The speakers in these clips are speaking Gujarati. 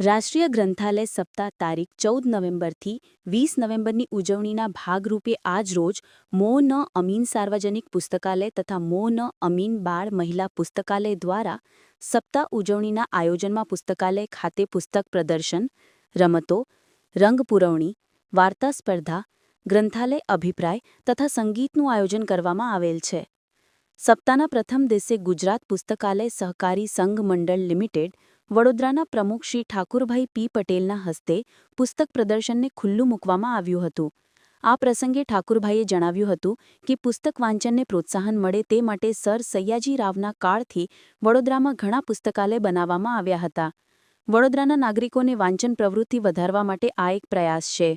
રાષ્ટ્રીય ગ્રંથાલય સપ્તાહ તારીખ ચૌદ નવેમ્બરથી વીસ નવેમ્બરની ઉજવણીના ભાગરૂપે આજરોજ મો ન અમીન સાર્વજનિક પુસ્તકાલય તથા મો ન અમીન બાળ મહિલા પુસ્તકાલય દ્વારા સપ્તાહ ઉજવણીના આયોજનમાં પુસ્તકાલય ખાતે પુસ્તક પ્રદર્શન, રમતો રંગ પુરવણી વાર્તા સ્પર્ધા, ગ્રંથાલય અભિપ્રાય તથા સંગીતનું આયોજન કરવામાં આવેલ છે. સપ્તાહના પ્રથમ દિવસે ગુજરાત પુસ્તકાલય સહકારી સંઘ મંડળ લિમિટેડ વડોદરાના પ્રમુખ શ્રી ઠાકુરભાઈ પી પટેલના હસ્તે પુસ્તક પ્રદર્શનને ખુલ્લું મૂકવામાં આવ્યું હતું. આ પ્રસંગે ઠાકુરભાઈએ જણાવ્યું હતું કે પુસ્તક વાંચનને પ્રોત્સાહન મળે તે માટે સર સૈયાજી રાવના કાળથી વડોદરામાં ઘણા પુસ્તકાલય બનાવવામાં આવ્યા હતા. વડોદરાના નાગરિકોને વાંચન પ્રવૃત્તિ વધારવા માટે આ એક પ્રયાસ છે.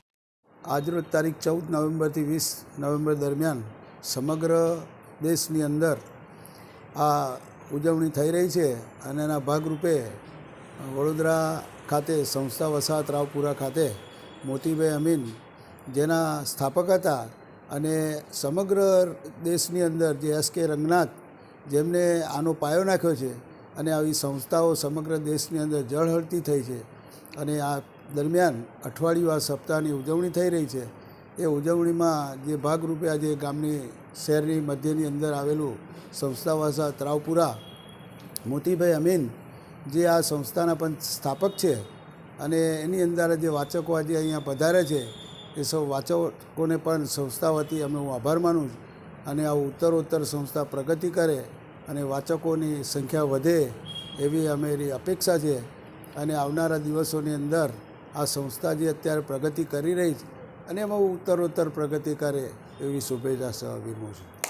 આજરોજ તારીખ ચૌદ નવેમ્બરથી વીસ નવેમ્બર દરમિયાન સમગ્ર દેશની અંદર આ ઉજવણી થઈ રહી છે અને એના ભાગરૂપે વડોદરા ખાતે સંસ્થા વસાહત ખાતે મોતીભાઈ અમીન જેના સ્થાપક હતા અને સમગ્ર દેશની અંદર જે એસ કે રંગનાથ જેમને આનો પાયો નાખ્યો છે અને આવી સંસ્થાઓ સમગ્ર દેશની અંદર જળહળતી થઈ છે અને આ દરમિયાન અઠવાડિયું આ સપ્તાહની ઉજવણી થઈ રહી છે. એ ઉજવણીમાં જે ભાગરૂપે આજે ગામની શહેરની મધ્યની અંદર આવેલું સંસ્થા વસાહત રાવપુરા મોતીભાઈ અમીન જે આ સંસ્થાના પણ સ્થાપક છે અને એની અંદર જે વાચકો આજે અહીંયા પધારે છે, એ સૌ વાચકોને પણ સંસ્થા વતી અમે હું આભાર માનું છું. અને આ ઉત્તરોત્તર સંસ્થા પ્રગતિ કરે અને વાચકોની સંખ્યા વધે એવી અમારી અપેક્ષા છે. અને આવનારા દિવસોની અંદર આ સંસ્થા જે અત્યારે પ્રગતિ કરી રહી છે અને એમાં ઉત્તરોત્તર પ્રગતિ કરે એવી શુભેચ્છા સહ વિરમું છું.